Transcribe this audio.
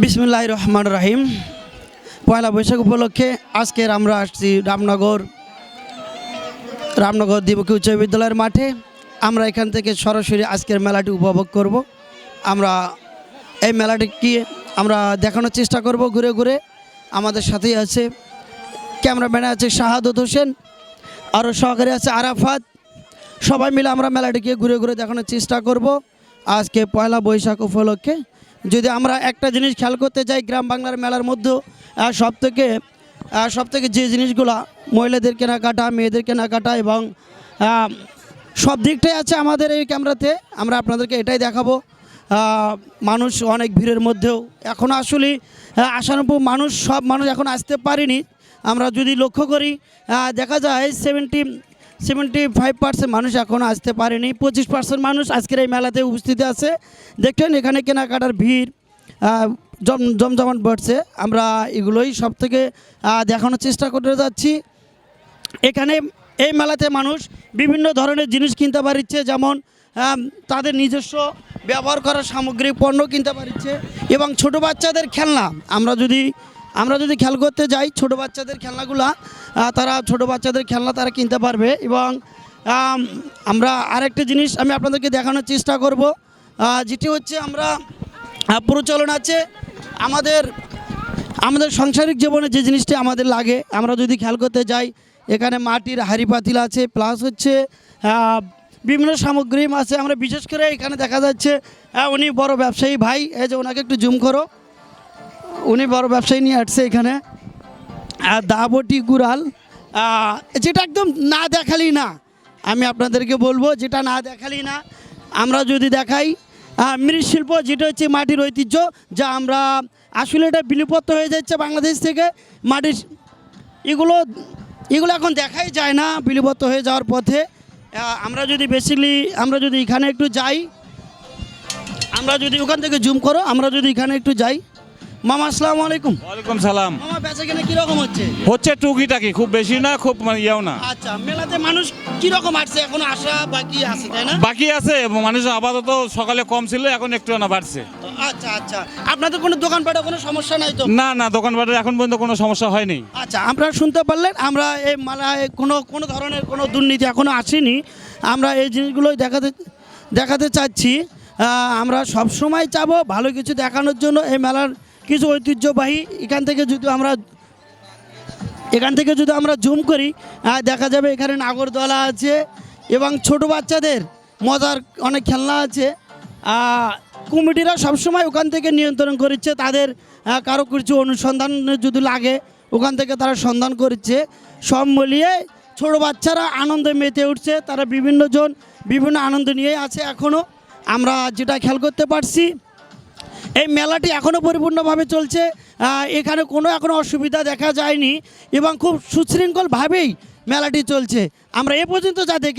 বিসমুল্লাহ রহমান রাহিম পয়লা বৈশাখ উপলক্ষে আজকের আমরা আসছি রামনগর রামনগর দ্বিমুখী উচ্চ বিদ্যালয়ের মাঠে। আমরা এখান থেকে সরাসরি আজকের মেলাটি উপভোগ করব। আমরা এই মেলাটি কি আমরা দেখানোর চেষ্টা করব ঘুরে ঘুরে। আমাদের সাথেই আছে ক্যামেরাম্যানে আছে শাহাদত হোসেন আরও সহকারী আছে আরাফাত। সবাই মিলে আমরা মেলাটিকে ঘুরে ঘুরে দেখানোর চেষ্টা করব। আজকে পয়লা বৈশাখ উপলক্ষে যদি আমরা একটা জিনিস খেয়াল করতে যাই গ্রাম বাংলার মেলার মধ্যে সব থেকে সব থেকে যে জিনিসগুলা মহিলাদের কেনাকাটা, মেয়েদের কেনাকাটা এবং সব দিকটাই আছে আমাদের এই ক্যামেরাতে। আমরা আপনাদেরকে এটাই দেখাবো। মানুষ অনেক ভিড়ের মধ্যেও। এখন আসলে আশানুরূপ মানুষ, সব মানুষ এখন আসতে পারেনি। আমরা যদি লক্ষ্য করি দেখা যায় সেভেন্টি সেভেন্টি ফাইভ পার্সেন্ট মানুষ এখনও আসতে পারেনি। পঁচিশ পার্সেন্ট মানুষ আজকের এই মেলাতে উপস্থিত আছে। দেখলেন এখানে কেনাকাটার ভিড় জম, জমজমাট বাড়ছে। আমরা এগুলোই সব থেকে দেখানোর চেষ্টা করে যাচ্ছি। এখানে এই মেলাতে মানুষ বিভিন্ন ধরনের জিনিস কিনতে পারছে যেমন তাদের নিজস্ব ব্যবহার করার সামগ্রী, পণ্য কিনতে পারছে এবং ছোট বাচ্চাদের খেলনা। আমরা যদি আমরা যদি খেয়াল করতে যাই, ছোট বাচ্চাদের খেলনাগুলা তারা ছোট বাচ্চাদের খেলনা তারা কিনতে পারবে এবং আমরা আরেকটা জিনিস আমি আপনাদেরকে দেখানোর চেষ্টা করব। যেটি হচ্ছে আমরা প্রচলন আছে আমাদের আমাদের সাংসারিক জীবনে যে জিনিসটি আমাদের লাগে। আমরা যদি খেয়াল করতে যাই, এখানে মাটির হাড়ি পাতিল আছে প্লাস হচ্ছে বিভিন্ন সামগ্রী আছে। আমরা বিশেষ করে এখানে দেখা যাচ্ছে উনি বড় ব্যবসায়ী ভাই, এই যে ওনাকে একটু জুম করো। উনি বড় ব্যবসায়ী নিয়ে আসছে এখানে। দাবটি গুড়াল যেটা একদম না দেখালি না। আমি আপনাদেরকে বলব, যেটা না দেখালি না, আমরা যদি দেখাই মৃৎশিল্প, যেটা হচ্ছে মাটির ঐতিহ্য, যা আমরা আসলে এটা বিলুপ্ত হয়ে যাচ্ছে বাংলাদেশ থেকে। মাটির, এগুলো এগুলো এখন দেখাই যায় না, বিলুপ্ত হয়ে যাওয়ার পথে। আমরা যদি বেসিকলি আমরা যদি এখানে একটু যাই, আমরা যদি ওখান থেকে জুম করো, আমরা যদি এখানে একটু যাই। মামা আসসালামু আলাইকুম। ওয়ালাইকুম সালাম। মামা বেচা কিনা কীরকম হচ্ছে? হচ্ছে টুকিটাকি খুব বেশি না খুব মানে ইয়েও না। আচ্ছা মেলাতে মানুষ কীরকম আসছে? এখনও আসা বাকি আছে তাই না? বাকি আছে মানুষ আপাতত সকালে কম ছিল এখন একটু না বাড়ছে। আচ্ছা আচ্ছা। আপনাদের কোনো দোকানপাটে কোনো সমস্যা নাই তো? না না দোকানপাটের এখন পর্যন্ত কোনো সমস্যা হয়নি। আচ্ছা আপনারা শুনতে পারলেন আমরা এই মালায় কোনো কোনো ধরনের কোনো দুর্নীতি এখনও আসেনি। আমরা এই জিনিসগুলোই দেখাতে দেখাতে চাচ্ছি। আমরা সব সময় চাবো ভালো কিছু দেখানোর জন্য এই মেলার কিছু ঐতিহ্যবাহী এখান থেকে যদি আমরা এখান থেকে যদি আমরা জুম করি আহ, দেখা যাবে এখানে নাগরদোলা আছে এবং ছোট বাচ্চাদের মজার অনেক খেলনা আছে। কমিটিরা সবসময় ওখান থেকে নিয়ন্ত্রণ করছে তাদের আহ, কারও কিছু অনুসন্ধান যদি লাগে ওখান থেকে তারা সন্ধান করছে। সব মিলিয়ে ছোট বাচ্চারা আনন্দে মেতে উঠছে তারা বিভিন্ন জন বিভিন্ন আনন্দ নিয়ে আছে এখনও আমরা যেটা খেয়াল করতে পারছি এই মেলাটি এখনও পরিপূর্ণভাবে চলছে। এখানে কোনো এখনও অসুবিধা দেখা যায়নি এবং খুব সুশৃঙ্খলভাবেই মেলাটি চলছে। আমরা এ পর্যন্ত যা দেখে